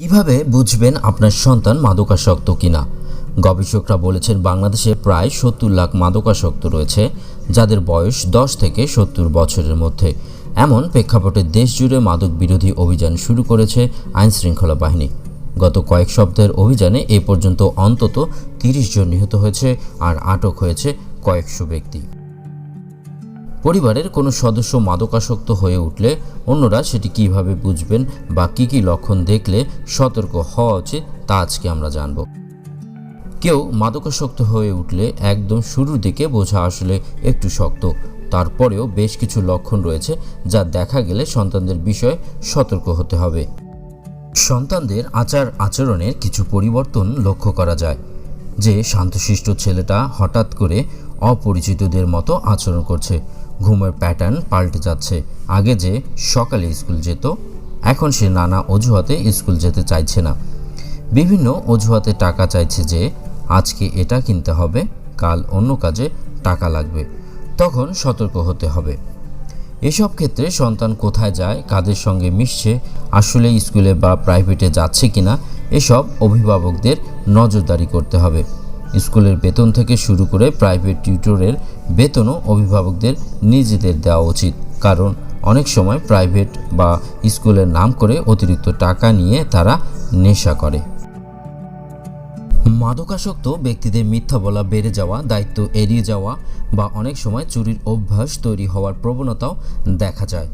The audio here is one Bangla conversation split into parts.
কীভাবে বুঝবেন আপনার সন্তান মাদকাসক্ত কিনা? গবেষকরা বলেছেন বাংলাদেশে প্রায় সত্তর লাখ মাদকাসক্ত রয়েছে, যাদের বয়স দশ থেকে সত্তর বছরের মধ্যে। এমন প্রেক্ষাপটে দেশজুড়ে মাদক বিরোধী অভিযান শুরু করেছে আইনশৃঙ্খলা বাহিনী। গত কয়েক সপ্তাহের অভিযানে এ পর্যন্ত অন্তত তিরিশ জন নিহত হয়েছে আর আটক হয়েছে কয়েকশো ব্যক্তি। পরিবারের কোনো সদস্য মাদকাসক্ত হয়ে উঠলে অন্যরা সেটি কীভাবে বুঝবেন বা কী কী লক্ষণ দেখলে সতর্ক হওয়া উচিত তা আজকে আমরা জানব। কেউ মাদকাসক্ত হয়ে উঠলে একদম শুরুর দিকে বোঝা আসলে একটু শক্ত। তারপরেও বেশ কিছু লক্ষণ রয়েছে যা দেখা গেলে সন্তানদের বিষয়ে সতর্ক হতে হবে। সন্তানদের আচার আচরণের কিছু পরিবর্তন লক্ষ্য করা যায়। যে শান্তশিষ্ট ছেলেটা হঠাৎ করে অপরিচিতদের মতো আচরণ করছে ঘুমের প্যাটার্ন পাল্টে যাচ্ছে। আগে যে সকালে স্কুল যেত, এখন সে নানা অজুহাতে স্কুল যেতে চাইছে না। বিভিন্ন অজুহাতে টাকা চাইছে যে, আজকে এটা কিনতে হবে, কাল অন্য কাজে টাকা লাগবে। তখন সতর্ক হতে হবে। এসব ক্ষেত্রে সন্তান কোথায় যায়, কাদের সঙ্গে মিশছে, আসলে স্কুলে বা প্রাইভেটে যাচ্ছে কিনা, এসব অভিভাবকদের নজরদারি করতে হবে। স্কুলের বেতন থেকে শুরু করে প্রাইভেট টিউটরের বেতনও অভিভাবকদের নিজেদের দেওয়া উচিত। কারণ অনেক সময় প্রাইভেট বা স্কুলের নাম করে অতিরিক্ত টাকা নিয়ে তারা নেশা করে। মাদকাসক্ত ব্যক্তিদের মিথ্যা বলা, বেড়ে যাওয়া, দায়িত্ব এড়িয়ে যাওয়া বা অনেক সময় চুরির অভ্যাস তৈরি হওয়ার প্রবণতাও দেখা যায়।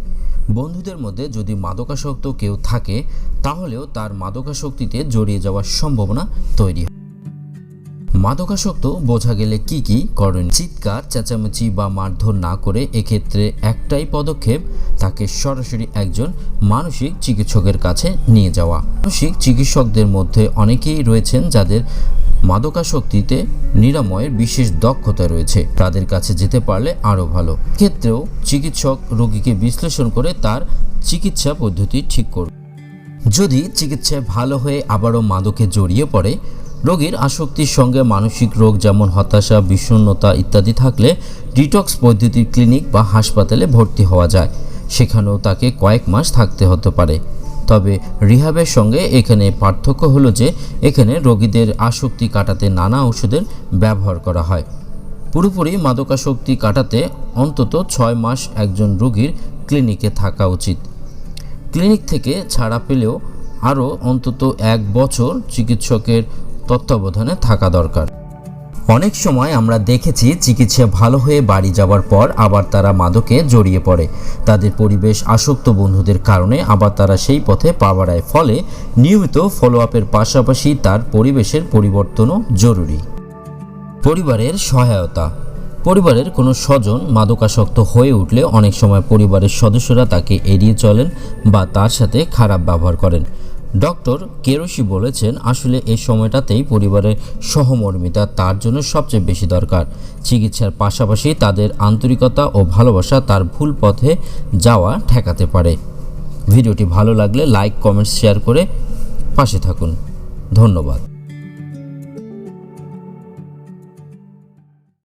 বন্ধুদের মধ্যে যদি মাদকাসক্ত কেউ থাকে, তাহলেও তার মাদকাসক্তিতে জড়িয়ে যাওয়ার সম্ভাবনা তৈরি মাদকাসক্ত বোঝা গেলে কি কি করেন চিৎকার, চেঁচামেচি বা মারধর না করে এক্ষেত্রে একটাই পদক্ষেপ, তাকে সরাসরি একজন মানসিক চিকিৎসকের কাছে নিয়ে যাওয়া। মানসিক চিকিৎসকদের মধ্যে অনেকেই রয়েছেন যাদের মাদকাসক্তিতে নিরাময়ের বিশেষ দক্ষতা রয়েছে। তাদের কাছে যেতে পারলে আরও ভালো। ক্ষেত্রেও চিকিৎসক রোগীকে বিশ্লেষণ করে তার চিকিৎসা পদ্ধতি ঠিক করবে যদি চিকিৎসায় ভালো হয়ে আবারও মাদকে জড়িয়ে পড়ে রোগীর আসক্তির সঙ্গে মানসিক রোগ যেমন হতাশা, বিষণ্ণতা ইত্যাদি থাকলে ডিটক্স পদ্ধতির ক্লিনিক বা হাসপাতালে ভর্তি হওয়া যায়। সেখানেও তাকে কয়েক মাস থাকতে হতে পারে। তবে রিহাবের সঙ্গে এখানে পার্থক্য হলো যে, এখানে রোগীদের আসক্তি কাটাতে নানা ওষুধের ব্যবহার করা হয়। পুরোপুরি মাদকাসক্তি কাটাতে অন্তত ছয় মাস একজন রোগীর ক্লিনিকে থাকা উচিত। ক্লিনিক থেকে ছাড়া পেলেও আরও অন্তত এক বছর চিকিৎসকের তত্ত্বাবধানে থাকা দরকার। অনেক সময় আমরা দেখেছি চিকিৎসা ভালো হয়ে বাড়ি যাওয়ার পর আবার তারা মাদকে জড়িয়ে পড়ে। তাদের পরিবেশ আসক্ত বন্ধুদের কারণে আবার তারা সেই পথে পা বাড়ায়। ফলে নিয়মিত ফলো আপের পাশাপাশি তার পরিবেশের পরিবর্তনও জরুরি। পরিবারের সহায়তা। পরিবারের কোনো স্বজন মাদকাসক্ত হয়ে উঠলে অনেক সময় পরিবারের সদস্যরা তাকে এড়িয়ে চলেন বা তার সাথে খারাপ ব্যবহার করেন। ডক্টর কেরোসি বলেছেন, আসলে এই সময়টাতেই পরিবারের সহমর্মিতা তার জন্য সবচেয়ে বেশি দরকার। চিকিৎসার পাশাপাশি তাদের আন্তরিকতা ও ভালোবাসা তার ভুল পথে যাওয়া ঠেকাতে পারে। ভিডিওটি ভালো লাগলে লাইক, কমেন্ট, শেয়ার করে পাশে থাকুন। ধন্যবাদ।